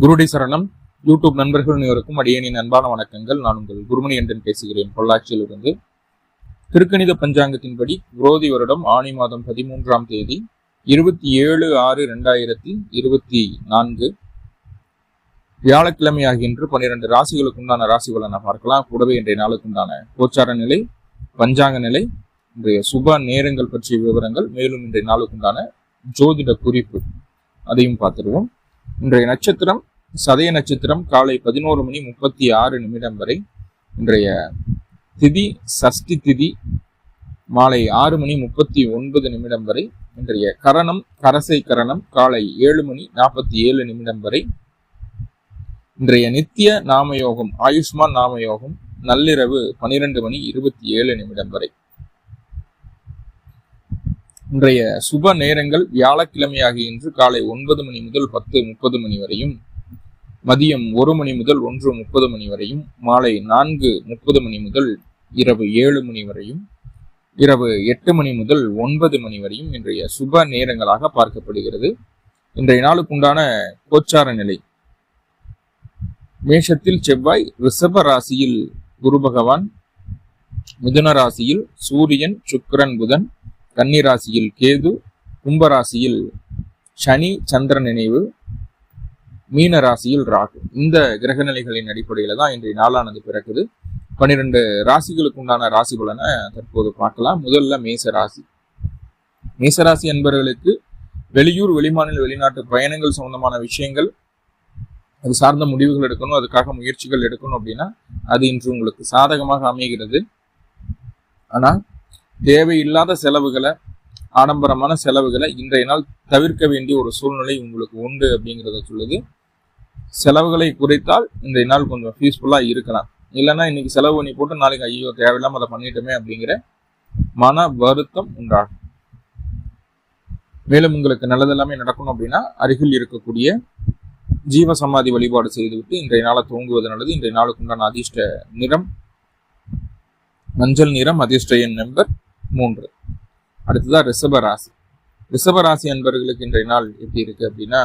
குருடி சரணம். யூடியூப் நண்பர்கள் அனைவருக்கும் அடியனின் அன்பான வணக்கங்கள். நான் உங்கள் குருமணி என்றன் பேசுகிறேன். பொள்ளாச்சியிலிருந்து. திருக்கணித பஞ்சாங்கத்தின்படி குரோதி வருடம் ஆணி மாதம் பதிமூன்றாம் தேதி இருபத்தி ஏழு ஆறு ரெண்டாயிரத்தி இருபத்தி நான்கு. வியாழக்கிழமை ஆகின்ற பன்னிரண்டு ராசிகளுக்கு உண்டான ராசி பலனை பார்க்கலாம். கூடவே இன்றைய நாளுக்கு உண்டான கோச்சார நிலை பஞ்சாங்க நிலை இன்றைய சுப நேரங்கள் பற்றிய விவரங்கள் மேலும் இன்றைய நாளுக்குண்டான ஜோதிட குறிப்பு அதையும் பார்த்துருவோம். இன்றைய நட்சத்திரம் சதய நட்சத்திரம் காலை பதினோரு மணி முப்பத்தி ஆறு நிமிடம் வரை. இன்றைய திதி சஷ்டி திதி மாலை ஆறு மணி முப்பத்தி ஒன்பது நிமிடம் வரை. இன்றைய கரணம் கரசை கரணம் காலை ஏழு மணி நாற்பத்தி ஏழு நிமிடம் வரை. இன்றைய நித்திய நாமயோகம் ஆயுஷ்மான் நாமயோகம் நள்ளிரவு பனிரெண்டு மணி இருபத்தி ஏழு நிமிடம் வரை. இன்றைய சுப நேரங்கள் வியாழக்கிழமையாகிய இன்று காலை ஒன்பது மணி முதல் பத்து முப்பது மணி வரையும் மதியம் ஒரு மணி முதல் ஒன்று முப்பது மணி வரையும் மாலை நான்கு முப்பது மணி முதல் இரவு ஏழு மணி வரையும் இரவு எட்டு மணி முதல் ஒன்பது மணி வரையும் இன்றைய சுப நேரங்களாக பார்க்கப்படுகிறது. இன்றைய நாளுக்குண்டான கோச்சார நிலை. மேஷத்தில் செவ்வாய் ரிஷப ராசியில் குரு பகவான் மிதுன ராசியில் சூரியன் சுக்கரன் புதன் கன்னிராசியில் கேது கும்பராசியில் சனி சந்திர நினைவு மீன ராசியில் ராகு. இந்த கிரக நிலைகளின் அடிப்படையில் தான் இன்றைய நாளானது பிறக்குது. பன்னிரெண்டு ராசிகளுக்கு உண்டான ராசி பலனை தற்போது பார்க்கலாம். முதல்ல மேச ராசி மேசராசி என்பவர்களுக்கு வெளியூர் வெளிமாநில வெளிநாட்டு பயணங்கள் சம்பந்தமான விஷயங்கள் அது சார்ந்த முடிவுகள் எடுக்கணும் அதுக்காக முயற்சிகள் எடுக்கணும் அப்படின்னா அது இன்று உங்களுக்கு சாதகமாக அமைகிறது. ஆனால் தேவையில்லாத செலவுகளை ஆடம்பரமான செலவுகளை இன்றைய நாள் தவிர்க்க வேண்டிய ஒரு சூழ்நிலை உங்களுக்கு உண்டு அப்படிங்கிறத சொல்லுது. செலவுகளை குறைத்தால் இன்றைய நாள் கொஞ்சம் பீஸ்ஃபுல்லாக இருக்கலாம். இல்லைன்னா இன்னைக்கு செலவு பண்ணி போட்டு நாளைக்கு ஐயோ தேவையில்லாமல் அதை பண்ணிட்டோமே அப்படிங்கிற மன வருத்தம் உண்டாகும். மேலும் உங்களுக்கு நல்லதெல்லாமே நடக்கணும் அப்படின்னா அருகில் இருக்கக்கூடிய ஜீவ சமாதி வழிபாடு செய்துவிட்டு இன்றைய நாளை தூங்குவது நல்லது. இன்றைய நாளுக்கு உண்டான அதிர்ஷ்ட நிறம் மஞ்சள் நிறம் அதிர்ஷ்ட எண் நம்பர் மூன்று. அடுத்ததான் ரிஷப ராசி. ரிஷப ராசி அன்பர்களுக்கு இன்றைய நாள் எப்படி இருக்கு அப்படின்னா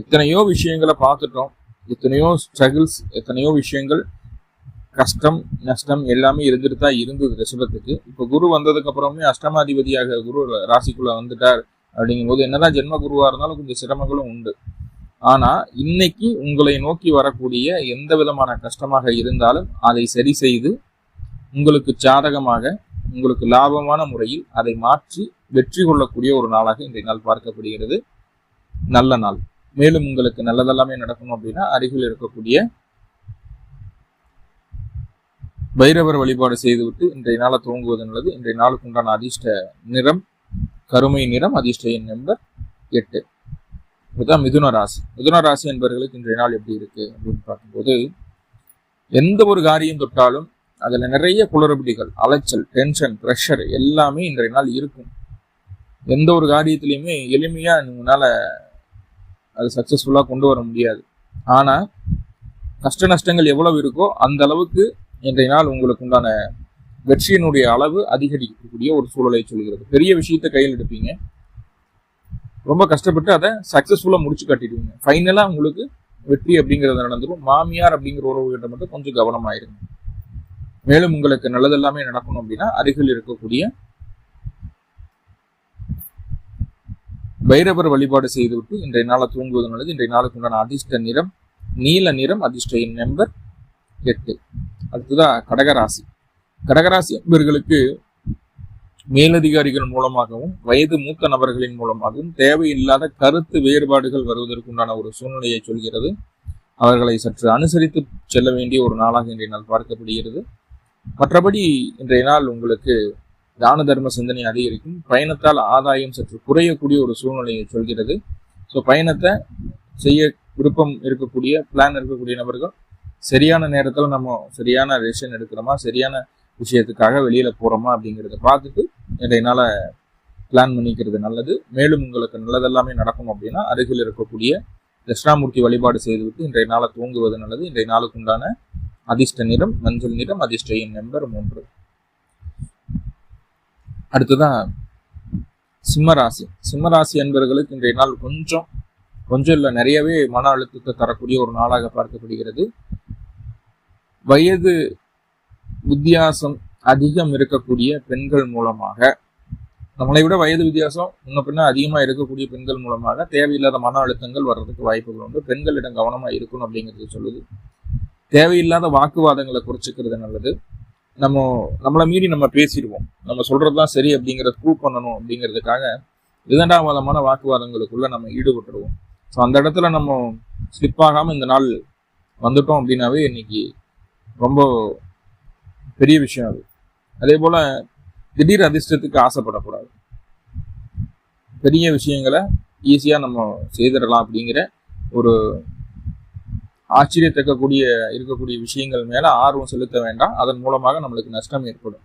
எத்தனையோ விஷயங்களை பார்த்துட்டோம். எத்தனையோ ஸ்ட்ரகிள்ஸ் எத்தனையோ விஷயங்கள் கஷ்டம் நஷ்டம் எல்லாமே இருந்துட்டு தான் இருந்தது ரிஷபத்துக்கு. இப்போ குரு வந்ததுக்கு அப்புறமே அஷ்டமாதிபதியாக குரு ராசிக்குள்ள வந்துட்டார் அப்படிங்கும்போது என்னதான் ஜென்ம குருவா இருந்தாலும் கொஞ்சம் சிரமங்களும் உண்டு. ஆனா இன்னைக்கு உங்களை நோக்கி வரக்கூடிய எந்த விதமான கஷ்டமாக இருந்தாலும் அதை சரி செய்து உங்களுக்கு சாதகமாக உங்களுக்கு லாபமான முறையில் அதை மாற்றி வெற்றி கொள்ளக்கூடிய ஒரு நாளாக இன்றைய நாள் பார்க்கப்படுகிறது. நல்ல நாள். மேலும் உங்களுக்கு நல்லதெல்லாமே நடக்கணும் அப்படின்னா அருகில் இருக்கக்கூடிய பைரவர் வழிபாடு செய்துவிட்டு இன்றைய நாளை துவங்குவது நல்லது. இன்றைய நாளுக்கு உண்டான அதிர்ஷ்ட நிறம் கருமை நிறம் அதிர்ஷ்ட எண் நம்பர் எட்டு. இதுதான் மிதுன ராசி. மிதுன ராசி என்பவர்களுக்கு இன்றைய நாள் எப்படி இருக்கு அப்படின்னு பார்க்கும்போது எந்த ஒரு காரியம் தொட்டாலும் அதில் நிறைய குளறுபடிகள் அலைச்சல் டென்ஷன் ப்ரெஷர் எல்லாமே இன்றைய நாள் இருக்கும். எந்த ஒரு காரியத்திலையுமே எளிமையாக உங்களால் அது சக்ஸஸ்ஃபுல்லாக கொண்டு வர முடியாது. ஆனால் கஷ்ட நஷ்டங்கள் எவ்வளவு இருக்கோ அந்த அளவுக்கு இன்றைய நாள் உங்களுக்கு உண்டான வெற்றியினுடைய அளவு அதிகரிக்கக்கூடிய ஒரு சூழலை சொல்கிறது. பெரிய விஷயத்தை கையில் எடுப்பீங்க. ரொம்ப கஷ்டப்பட்டு அதை சக்ஸஸ்ஃபுல்லாக முடிச்சு கட்டிடுவீங்க. ஃபைனலாக உங்களுக்கு வெற்றி அப்படிங்கிறது நடந்துடும் மாமியார் அப்படிங்கிற உறவுகிட்ட மட்டும் கொஞ்சம் கவனமாயிருங்க. மேலும் உங்களுக்கு நல்லதெல்லாமே நடக்கணும் அப்படின்னா அருகில் இருக்கக்கூடிய பைரவர் வழிபாடு செய்துவிட்டு இன்றைய நாளை தூங்குவது நல்லது. இன்றைய நாளுக்கு உண்டான அதிர்ஷ்ட நிறம் நீல நிறம் அதிர்ஷ்ட எண் நம்பர் எட்டு. அடுத்ததான் கடகராசி. கடகராசி என்பவர்களுக்கு மேலதிகாரிகள் மூலமாகவும் வயது மூத்த நபர்களின் மூலமாகவும் தேவையில்லாத கருத்து வேறுபாடுகள் வருவதற்குண்டான ஒரு சூழ்நிலையை சொல்கிறது. அவர்களை சற்று அனுசரித்து செல்ல வேண்டிய ஒரு நாளாக இன்றைய நாள் பார்க்கப்படுகிறது. மற்றபடி இன்றைய நாள் உங்களுக்கு தான தர்ம சிந்தனை அதிகரிக்கும். பயணத்தால் ஆதாயம் சற்று குறையக்கூடிய ஒரு சூழ்நிலையை சொல்கிறது. ஸோ பயணத்தை செய்ய விருப்பம் இருக்கக்கூடிய பிளான் இருக்கக்கூடிய நபர்கள் சரியான நேரத்தில் நம்ம சரியான ரேஷன் எடுக்கிறோமா சரியான விஷயத்துக்காக வெளியில் போகிறோமா அப்படிங்கிறத பார்த்துட்டு இன்றைய நாளை பிளான் பண்ணிக்கிறது நல்லது. மேலும் உங்களுக்கு நல்லதெல்லாமே நடக்கும் அப்படின்னா அருகில் இருக்கக்கூடிய தட்சிணாமூர்த்தி வழிபாடு செய்துவிட்டு இன்றைய நாளை தூங்குவது நல்லது. இன்றைய நாளுக்கு உண்டான அதிர்ஷ்ட நிறம் மஞ்சள் நிறம் அதிர்ஷ்ட எண் நம்பர் மூன்று. அடுத்ததான் சிம்மராசி. சிம்மராசி என்பவர்களுக்கு இன்றைய நாள் கொஞ்சம் கொஞ்சம் இல்லை நிறையவே மன அழுத்தத்தை தரக்கூடிய ஒரு நாளாக பார்க்கப்படுகிறது. வயது வித்தியாசம் அதிகம் இருக்கக்கூடிய பெண்கள் மூலமாக நம்மளை விட வயது வித்தியாசம் முன்ன பின்ன அதிகமா இருக்கக்கூடிய பெண்கள் மூலமாக தேவையில்லாத மன அழுத்தங்கள் வர்றதுக்கு வாய்ப்புகள் உண்டு. பெண்களிடம் கவனமா இருக்கணும் அப்படிங்கிறது சொல்லுது. தேவையில்லாத வாக்குவாதங்களை குறைச்சிக்கிறது நல்லது. நம்ம நம்மளை மீறி நம்ம பேசிடுவோம். நம்ம சொல்றதுதான் சரி அப்படிங்கிறத ப்ரூவ் பண்ணணும் அப்படிங்கிறதுக்காக இரண்டாவதமான வாக்குவாதங்களுக்குள்ள நம்ம ஈடுபட்டுருவோம். ஸோ அந்த இடத்துல நம்ம ஸ்லிப் ஆகாமல் இந்த நாள் வந்துட்டோம் அப்படின்னாவே இன்னைக்கு ரொம்ப பெரிய விஷயம் அது. அதே போல திடீர் அதிர்ஷ்டத்துக்கு ஆசைப்படக்கூடாது. பெரிய விஷயங்களை ஈஸியாக நம்ம செய்திடலாம் அப்படிங்கிற ஒரு ஆச்சரியத்தக்கக்கூடிய இருக்கக்கூடிய விஷயங்கள் மேலே ஆர்வம் செலுத்த வேண்டாம். அதன் மூலமாக நம்மளுக்கு நஷ்டம் ஏற்படும்.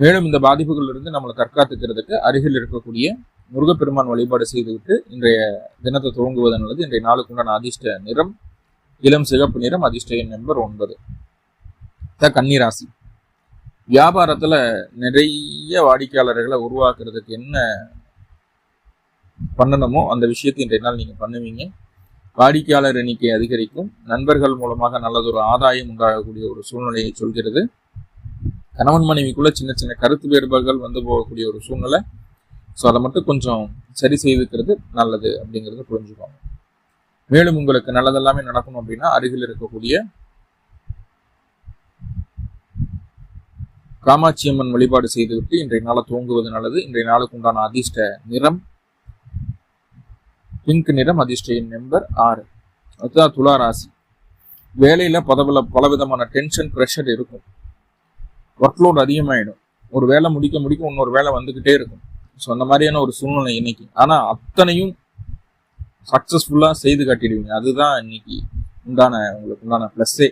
மேலும் இந்த பாதிப்புகளிலிருந்து நம்மளை தற்காத்துக்கிறதுக்கு அருகில் இருக்கக்கூடிய முருகப்பெருமான் வழிபாடு செய்துவிட்டு இன்றைய தினத்தை துவங்குவது நல்லது இன்றைய நாளுக்குண்டான அதிர்ஷ்ட நிறம் இளம் சிகப்பு நிறம் அதிர்ஷ்ட எண் நம்பர் ஒன்பது. த கன்னிராசி. வியாபாரத்தில் நிறைய வாடிக்கையாளர்களை உருவாக்குறதுக்கு என்ன பண்ணணுமோ அந்த விஷயத்தை இன்றைய நாள் நீங்கள் பண்ணுவீங்க. வாடிக்கையாளர் எண்ணிக்கை அதிகரிக்கும். நண்பர்கள் மூலமாக நல்லதொரு ஆதாயம் உண்டாகக்கூடிய ஒரு சூழ்நிலையை சொல்கிறது. கணவன் மனைவிக்குள்ள சின்ன சின்ன கருத்து வேறுபாடுகள் வந்து போகக்கூடிய ஒரு சூழ்நிலை. ஸோ அதை மட்டும் கொஞ்சம் சரி செய்துக்கிறது நல்லது அப்படிங்கிறத புரிஞ்சுக்கோங்க. மேலும் உங்களுக்கு நல்லதெல்லாமே நடக்கணும் அப்படின்னா அருகில் இருக்கக்கூடிய காமாட்சி அம்மன் வழிபாடு செய்துவிட்டு இன்றைய நாளை துவங்குவது நல்லது. இன்றைய நாளுக்கு உண்டான அதிர்ஷ்ட நிறம் பிங்க் நிறம் அதிர்ஷ்ட நம்பர் ஆறு. அதுதான் துலா ராசி. வேலையில் பதவில பல விதமான டென்ஷன் ப்ரெஷர் இருக்கும். ஒர்க்லோட் அதிகமாயிடும். ஒரு வேலை முடிக்க முடிக்க இன்னொரு வேலை வந்துக்கிட்டே இருக்கும். ஸோ அந்த மாதிரியான ஒரு சூழ்நிலை இன்னைக்கு. ஆனால் அத்தனையும் சக்ஸஸ்ஃபுல்லாக செய்து காட்டிடுவீங்க. அதுதான் இன்னைக்கு உண்டான உங்களுக்கு உண்டான ப்ளஸ்ஸே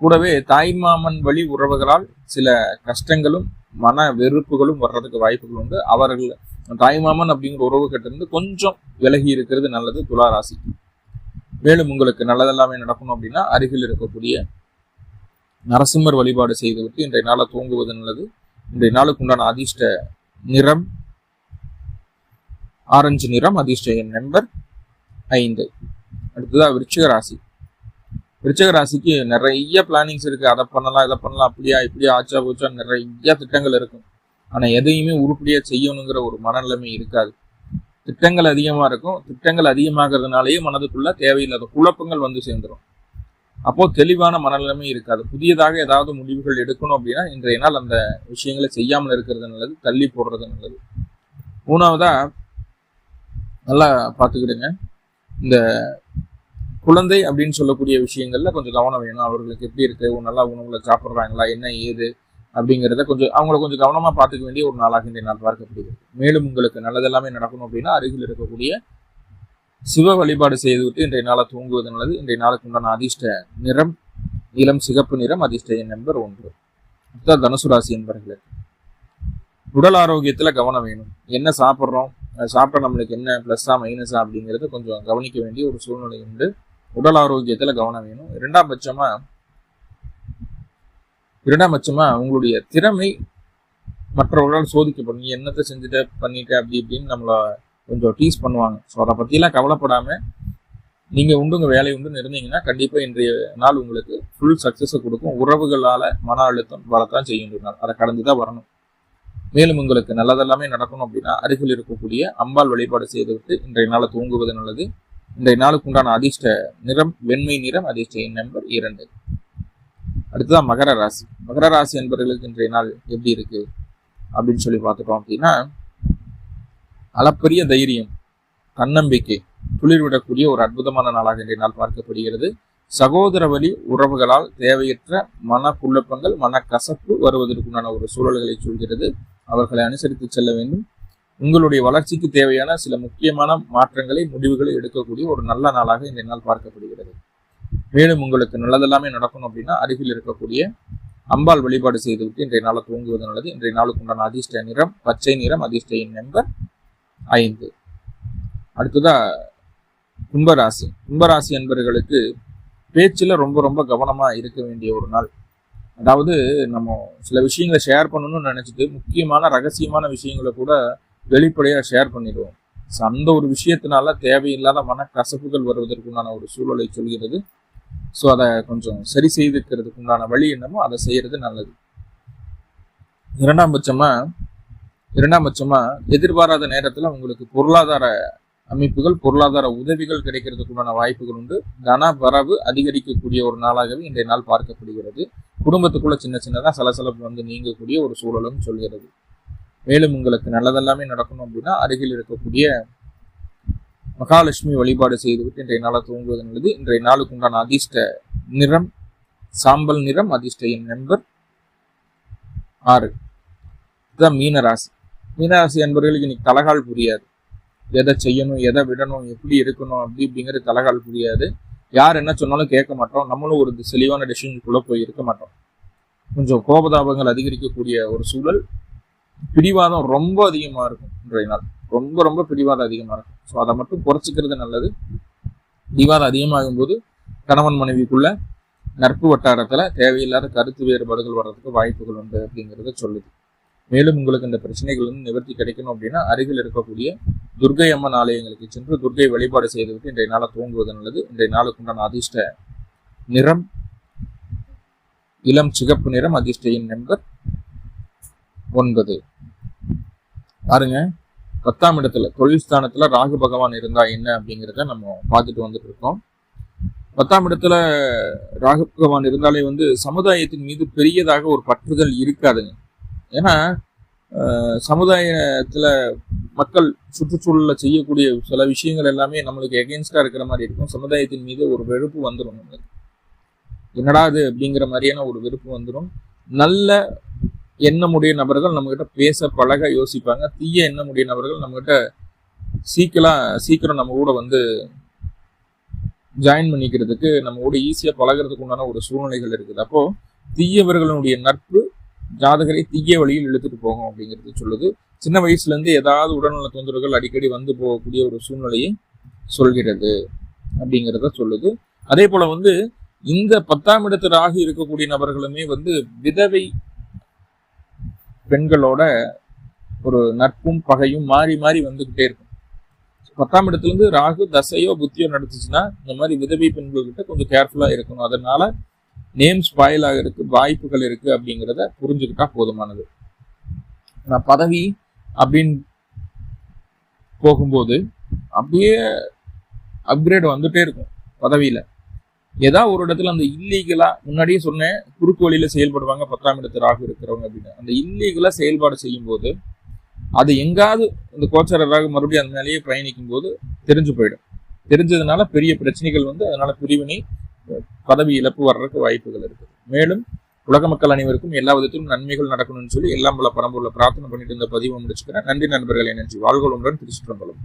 கூடவே தாய்மாமன் வழி உறவுகளால் சில கஷ்டங்களும் மன வெறுப்புகளும் வர்றதுக்கு வாய்ப்புகள் உண்டு. அவர்கள் தாய்மாமன் அப்படிங்கிற உறவு கிட்ட கொஞ்சம் விலகி இருக்கிறது நல்லது துளாராசி மேலும் உங்களுக்கு நல்லதெல்லாமே நடக்கணும் அப்படின்னா அருகில் இருக்கக்கூடிய நரசிம்மர் வழிபாடு செய்துவிட்டு இன்றைய நாளை தூங்குவது நல்லது. இன்றைய நாளுக்கு உண்டான அதிர்ஷ்ட நிறம் ஆரஞ்சு நிறம் அதிர்ஷ்ட எண் நம்பர் ஐந்து. அடுத்ததாக விருச்சிக ராசி. விருச்சக ராசிக்கு நிறைய பிளானிங்ஸ் இருக்கு. அதை பண்ணலாம் இதை பண்ணலாம் அப்படியா இப்படியா ஆச்சா போச்சா நிறைய திட்டங்கள் இருக்கும். ஆனால் எதையுமே உருப்படியாக செய்யணுங்கிற ஒரு மனநிலைமை இருக்காது. திட்டங்கள் அதிகமாக இருக்கும். திட்டங்கள் அதிகமாகிறதுனாலேயே மனதுக்குள்ள தேவையில்லாத குழப்பங்கள் வந்து சேர்ந்துடும் அப்போது தெளிவான மனநிலைமை இருக்காது. புதியதாக ஏதாவது முடிவுகள் எடுக்கணும் அப்படின்னா இன்றைய நாள் அந்த விஷயங்களை செய்யாமல் இருக்கிறது நல்லது தள்ளி போடுறது நல்லது. மூணாவதா நல்லா பார்த்துக்கிடுங்க. இந்த குழந்தை அப்படின்னு சொல்லக்கூடிய விஷயங்கள்ல கொஞ்சம் கவனம் வேணும். அவர்களுக்கு எப்படி இருக்கு? நல்லா உணவுல சாப்பிட்றாங்களா? என்ன ஏது? அப்படிங்கிறத கொஞ்சம் அவங்கள கொஞ்சம் கவனமாக பார்த்துக்க வேண்டிய ஒரு நாளாக இன்றைய நாள் பார்க்கப்படுகிறது. மேலும் உங்களுக்கு நல்லதெல்லாமே நடக்கணும் அப்படின்னா அருகில் இருக்கக்கூடிய சிவ வழிபாடு செய்துவிட்டு இன்றைய நாளை தூங்குவது நல்லது. இன்றைய நாளுக்கு உண்டான அதிர்ஷ்ட நிறம் இளம் சிகப்பு நிறம் அதிர்ஷ்ட நம்பர் ஒன்று. தனுசு ராசி என்பர்களுக்கு உடல் ஆரோக்கியத்தில் கவனம் வேணும். என்ன சாப்பிட்றோம்? சாப்பிட்டா நம்மளுக்கு என்ன ப்ளஸ்ஸா மைனஸா அப்படிங்கிறத கொஞ்சம் கவனிக்க வேண்டிய ஒரு சூழ்நிலை உண்டு. உடல் ஆரோக்கியத்தில் கவனம் வேணும். இரண்டாம் பட்சமாக இரண்டாம் பட்சமா உங்களுடைய திறமை மற்றவர்களால் சோதிக்கப்படும். நீ என்னத்தை செஞ்சுட்ட பண்ணிட்ட அப்படி இப்படின்னு நம்மளை கொஞ்சம் டீஸ் பண்ணுவாங்க. ஸோ அதை பற்றியெல்லாம் கவலைப்படாம நீங்கள் உண்டு உங்கள் வேலை உண்டு இருந்தீங்கன்னா கண்டிப்பாக இன்றைய நாள் உங்களுக்கு ஃபுல் சக்ஸஸை கொடுக்கும். உறவுகளால் மன அழுத்தம் வரத்தான் செய்யும் நாள் அதை கடந்து தான் வரணும். மேலும் உங்களுக்கு நல்லதெல்லாமே நடக்கணும் அப்படின்னா அருகில் இருக்கக்கூடிய அம்பாள் வழிபாடு செய்துவிட்டு இன்றைய நாளை தூங்குவது நல்லது. இன்றைய நாளுக்கு உண்டான அதிர்ஷ்ட நிறம் வெண்மை நிறம் அதிர்ஷ்ட எண் நம்பர் இரண்டு. அடுத்ததான் மகர ராசி. மகர ராசி என்பவர்களுக்கு இன்றைய நாள் எப்படி இருக்கு அப்படின்னு சொல்லி பார்த்துட்டோம் அப்படின்னா அளப்பரிய தைரியம் தன்னம்பிக்கை துளிர்விடக்கூடிய ஒரு அற்புதமான நாளாக இன்றைய நாள் பார்க்கப்படுகிறது. சகோதர வழி உறவுகளால் தேவையற்ற மன குழப்பங்கள் மனக்கசப்பு வருவதற்குண்டான ஒரு சூழல்களை சொல்கிறது அவர்களை அனுசரித்து செல்ல வேண்டும். உங்களுடைய வளர்ச்சிக்கு தேவையான சில முக்கியமான மாற்றங்களை முடிவுகளை எடுக்கக்கூடிய ஒரு நல்ல நாளாக இந்த நாள் பார்க்கப்படுகிறது. மேலும் உங்களுக்கு நல்லதெல்லாமே நடக்கணும் அப்படின்னா அருகில் இருக்கக்கூடிய அம்பாள் வழிபாடு செய்துவிட்டு இன்றைய நாளை தூங்குவது நல்லது. இன்றைய நாளுக்கு உண்டான அதிர்ஷ்ட நிறம் பச்சை நிறம் அதிர்ஷ்ட எண் நம்பர் ஐந்து. அடுத்ததா கும்பராசி. கும்பராசி என்பவர்களுக்கு பேச்சில் ரொம்ப ரொம்ப கவனமாக இருக்க வேண்டிய ஒரு நாள். அதாவது நம்ம சில விஷயங்களை ஷேர் பண்ணணும்னு நினச்சிட்டு முக்கியமான ரகசியமான விஷயங்களை கூட வெளிப்படையாக ஷேர் பண்ணிடுவோம். ஸோ அந்த ஒரு விஷயத்தினால தேவையில்லாத மனக்கசப்புகள் வருவதற்குண்டான ஒரு சூழலை சொல்கிறது. ஸோ அதை கொஞ்சம் சரி செய்துக்கிறதுக்கு உண்டான வழி என்னமோ அதை செய்யறது நல்லது. இரண்டாம் பட்சமா இரண்டாம் பட்சமா எதிர்பாராத நேரத்தில் உங்களுக்கு பொருளாதார அமைப்புகள் பொருளாதார உதவிகள் கிடைக்கிறதுக்குண்டான வாய்ப்புகள் உண்டு. தன வரவு அதிகரிக்கக்கூடிய ஒரு நாளாகவே இன்றைய நாள் பார்க்கப்படுகிறது. குடும்பத்துக்குள்ள சின்ன சின்னதாக சலசலப்பு வந்து நீங்கக்கூடிய ஒரு சூழலும் சொல்கிறது. மேலும் உங்களுக்கு நல்லதெல்லாமே நடக்கணும் அப்படின்னா அருகில் இருக்கக்கூடிய மகாலட்சுமி வழிபாடு செய்துவிட்டு இன்றைய நாளை தூங்குவது நல்லது இன்றைய நாளுக்கு உண்டான அதிர்ஷ்ட நிறம் சாம்பல் நிறம் அதிர்ஷ்ட எண் நம்பர் ஆறு. இதுதான் மீனராசி. மீனராசி என்பவர்களுக்கு இன்னைக்கு தலகால் புரியாது. எதை செய்யணும் எதை விடணும் எப்படி இருக்கணும் அப்படி இப்படிங்கிறது தலகால் புரியாது. யார் என்ன சொன்னாலும் கேட்க மாட்டோம். நம்மளும் ஒரு தெளிவான டெசிஷனுக்குள்ளே போய் இருக்க மாட்டோம். கொஞ்சம் கோபதாபங்கள் அதிகரிக்கக்கூடிய ஒரு சூழல். பிடிவாதம் ரொம்ப அதிகமாக இருக்கும் இன்றைய நாள். ரொம்ப ரொம்ப பிடிவாதம் அதிகமாக இருக்கும். ஸோ அதை மட்டும் குறைச்சிக்கிறது நல்லது. பிடிவாதம் அதிகமாகும் போது கணவன் மனைவிக்குள்ள நட்பு வட்டாரத்தில் தேவையில்லாத கருத்து வேறுபாடுகள் வர்றதுக்கு வாய்ப்புகள் உண்டு அப்படிங்கிறத சொல்லுது. மேலும் உங்களுக்கு இந்த பிரச்சனைகள் வந்து நிவர்த்தி கிடைக்கணும் அப்படின்னா அருகில் இருக்கக்கூடிய துர்கை அம்மன் ஆலயங்களுக்கு சென்று துர்கை வழிபாடு செய்துவிட்டு இன்றைய நாளை தூங்குவது நல்லது. இன்றைய நாளுக்கு உண்டான அதிர்ஷ்ட நிறம் இளம் சிகப்பு நிறம் அதிர்ஷ்ட எண் நம்பர் ஒன்பது. பாருங்க. பத்தாம் இடத்துல தொழில் ஸ்தானத்துல ராகு பகவான் இருந்தா என்ன அப்படிங்கிறத நம்ம பார்த்துட்டு வந்துட்டு இருக்கோம். பத்தாம் இடத்துல ராகு பகவான் இருந்தாலே வந்து சமுதாயத்தின் மீது பெரியதாக ஒரு பற்றுதல் இருக்காதுங்க. ஏன்னா சமுதாயத்துல மக்கள் சுற்றுச்சூழல செய்யக்கூடிய சில விஷயங்கள் எல்லாமே நம்மளுக்கு எகென்ஸ்டா இருக்கிற மாதிரி இருக்கும். சமுதாயத்தின் மீது ஒரு வெறுப்பு வந்துடும் நம்மளுக்கு என்னடா அது அப்படிங்கிற மாதிரியான ஒரு வெறுப்பு வந்துடும் நல்ல எண்ணமுடைய நபர்கள் நம்மகிட்ட பேச பழக யோசிப்பாங்க. தீய எண்ணமுடைய நபர்கள் நம்மகிட்ட சீக்கிரம் சீக்கிரம் நம்ம கூட வந்து ஜாயின் பண்ணிக்கிறதுக்கு நம்ம கூட ஈஸியாக பழகிறதுக்கு உண்டான ஒரு சூழ்நிலைகள் இருக்குது. அப்போ தீயவர்களுடைய நட்பு ஜாதகரை தீய வழியில் இழுத்துட்டு போகும் அப்படிங்கிறது சொல்லுது. சின்ன வயசுலேருந்து ஏதாவது உடல்நல தொந்தரவுகள் அடிக்கடி வந்து போகக்கூடிய ஒரு சூழ்நிலையை சொல்கிறது அப்படிங்கிறத சொல்லுது. அதே போல் வந்து இந்த பத்தாம் இடத்து ராகு இருக்கக்கூடிய நபர்களுமே வந்து விதவை பெண்களோட ஒரு நட்பும் பகையும் மாறி மாறி வந்துகிட்டே இருக்கும். பத்தாம் இடத்துலேருந்து ராகு தசையோ புத்தியோ நடத்துச்சுன்னா இந்த மாதிரி விதவை பெண்கள்கிட்ட கொஞ்சம் கேர்ஃபுல்லாக இருக்கணும். அதனால நேம் ஸ்பாயில் இருக்கு வாய்ப்புகள் இருக்கு அப்படிங்கிறத புரிஞ்சுக்கிட்டா போதுமானது. நான் பதவி அப்படின்னு போகும்போது அப்படியே அப்கிரேட் வந்துட்டே இருக்கும் பதவியில். ஏதாவது ஒரு இடத்துல அந்த இல்லீகலாக முன்னாடியே சொன்னேன் குறுக்கு வழியில் செயல்படுவாங்க பத்தாம் இடத்து ராகு இருக்கிறவங்க அப்படின்னு. அந்த இல்லீகலாக செயல்பாடு செய்யும்போது அது எங்காவது அந்த கோச்சார ராகு மறுபடியும் அந்த மேலேயே பயணிக்கும் போது தெரிஞ்சு போயிடும். தெரிஞ்சதுனால பெரிய பிரச்சனைகள் வந்து அதனால பிரிவினை பதவி இழப்பு வர்றதுக்கு வாய்ப்புகள் இருக்குது. மேலும் உலக மக்கள் அனைவருக்கும் எல்லா விதத்திலும் நன்மைகள் நடக்கணும்னு சொல்லி எல்லாம் பல பரம்பூரில் பிரார்த்தனை பண்ணிட்டு இந்த பதிவை முடிச்சுக்கிறேன். நன்றி நண்பர்களை நன்றி. வாழ்கொள்ளுடன் திருச்சிற்றம்பலம்.